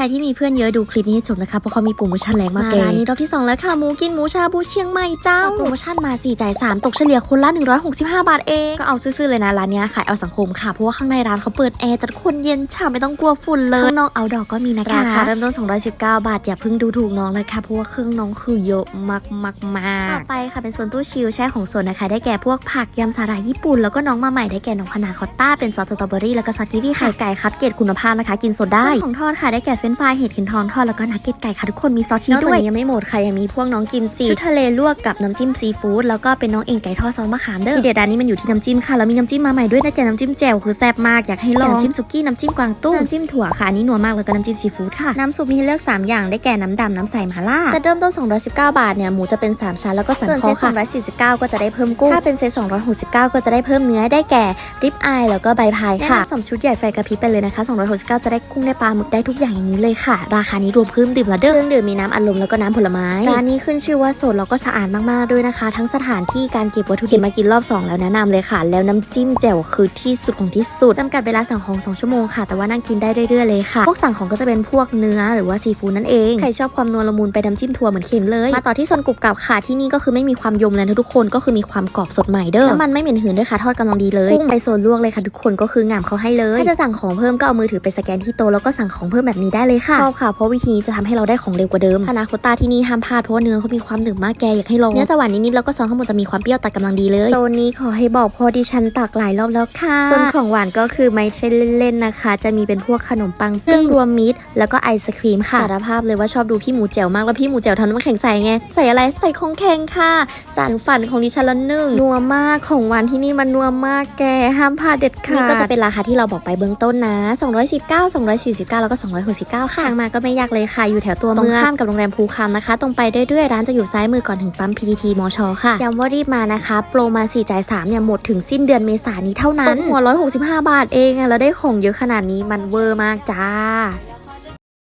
รที่มีเพื่อนเยอะดูคลิปนี้ให้จบนะคะ เพราะเขามีโปรโมชั่นแรงมากแกร้านนี้รอบที่ 2 แล้วค่ะ หมูกินหมูชาบูเชียงใหม่เจ้า โปรโมชั่นมา 4 จ่าย 3 ตกเฉลี่ยคนละ 165 บาทเอง ก็เอาซื่อๆ เลยนะร้านเนี้ยขายเอาสังคมค่ะ เพราะว่าข้างในร้านเขาเปิดแอร์จัดคนเย็นฉ่ำไม่ต้องกลัวฝุ่นเลยข้างนอกเอาดอกก็มีนะคะราคาเริ่มต้น 219 บาท อย่าเพิ่งดูถูกน้องเลยค่ะเพราะว่าเครื่องน้องคือเยอะมากมากมากต่อไปค่ะเป็นโซนตู้ชิลแช่ของโซนนะคะ ได้แก่พวกผักยำสาหร่ายญี่ปุ่นแล้วก็น้องมาใหม่ได้แก่น้องพานาคอตต้าเป็นซอสสตรอเบอรี่แล้วก็ซากิวี่ไข่ไก่คัดเกรดคุณภาพนะคะ กินสดได้ของทอดค่ะได้แก่เฟรนช์ฟรายเห็ดเข็มทองทอดแล้วก็นักเก็ตไก่ค่ะทุกคนมีซอสชีสด้วยยังไม่หมดค่ะยังมีพวกน้องกิมจิชุดทะเลลวกกับน้ำจิ้มซีฟู้ดแล้วก็เป็นน้องเอ็นไก่ทอดซอสมะขามเด้อที่เด็ดร้านนี้มันอยู่ที่น้ำจิ้มค่ะแล้วมีน้ำจิ้มมาใหม่ด้วยได้แก่น้ำจิ้มแจ่วคือแซ่บมากอยากให้ลองน้ำจิ้มสุกี้น้ำจิ้มกวางตุ้งน้ำจิ้มถั่วค่ะอันนี้นัวมากแล้วก็น้ำจิ้มซีฟู้ดค่ะน้ำซุปมีให้เลือกสามอย่างได้แก่น้ำดำน้ำใสหมาล่าจะเริ่มต้น 219 บาทเนี่ยหมูจะเป็น 3 ชั้นแล้วก็สันคอค่ะ249 ก็จะได้เพิ่มกุ้งถ้าเป็นเซต269 ก็จะได้เพิ่มเนื้อได้แก่ริบอายแล้วก็ใบพายค่ะสมชุดใหญ่ไฟกระพริบไปเลยนะคะ269 จะได้กุ้งได้ปลาหมึกได้ทุกอย่างอย่างนี้เลยค่ะ ราคานี้รวมเครื่องดื่มและเด้อเครื่องดื่มมีน้ำอัดลมแล้วก็น้ำผลไม้ร้านนี้ขึ้นชื่อว่าสดแล้วก็สะอาดมากๆด้วยนะคะ ทั้งสถานที่การเก็บวัตถุดิบมากินรอบสองแล้วแนะนำเลยค่ะ แล้วน้ำจิ้มแจ่วคือที่สุดของที่สุดจำกัดเวลาสั่งของ 2 ชั่วโมงค่ะ แต่ว่านั่งกินได้เรื่อยๆเลยค่ะ พวกสั่งของก็จะเป็นพวกเนื้อหรือว่าซีฟู้ดนั่นเอง ใครชอบความนัวละมุนไปน้ำจิ้มถั่วเหมือนเค็มเลย มาต่อที่โซนกรุบกรับค่ะที่นี่ก็คือไม่มีความยมเลยนะทุกคนก็คือมีความกรอบสดใหม่เด้อน้ำมันไม่เหม็นหืนด้วยค่ะทอดกำลังดีเลยกุ้งไปโซนลวกเลยค่ะทุกคนก็คืองามเขาให้เลยถ้าจะสั่งของเพิ่มก็เอามือถือไปสแกนที่โต๊ะแล้วก็สั่งของเพิ่มแบบนี้ได้เลยค่ะชอบค่ะเพราะวิธีนี้จะทำให้เราได้ของเร็วกว่าเดิมพานาโคตาที่นี่ห้ามพลาดเพราะว่าเนื้อเขามีความหนึบมากแกอยากให้ลองเนื้อจะหวานนิดๆแล้วก็ซอสข้างบนจะมีความเปรี้ยวตัดกำลังดีเลยโซนนี้ขอให้บอกเพอดิฉันตักหลายรอบแล้วค่ะส่วนของหวานก็คือไม่ใช่เล่นๆนะคะ จะมีเป็นพวกขนมปังปิ้งรวมมิตรแล้วก็ไอศครีมค่ะสารภาพเลยว่าชอบดูพี่หมูแจ๋วมากแล้วพี่หมูแจ๋วทำน้ำแข็งใส่ไงใส่อะไรใส่ของแข็งค่ะสารฝันของดิฉันละหนึ่งนัวมากของหวานที่นี่มันนัวมากแกห้ามพลาดเด็ดขาดนี่ก็จะเป็นราคาที่เราบอกไปเบื้องต้นนะ 219 249 แล้วก็ 269ค่ะทางมาก็ไม่ยากเลยค่ะ อยู่แถวตัวเมืองตรงข้ามกับโรงแรมภูคำนะคะ ตรงไปเรื่อยๆร้านจะอยู่ซ้ายมือก่อนถึงปั๊ม PTT มช ค่ะย้ำว่ารีบมานะคะ โปรมา4จ่าย3เนี่ยหมดถึงสิ้นเดือนเมษายนนี้เท่านั้นตกหัว165 บาทเองอะแล้วได้ของเยอะขนาดนี้มันเวอร์มากจ้า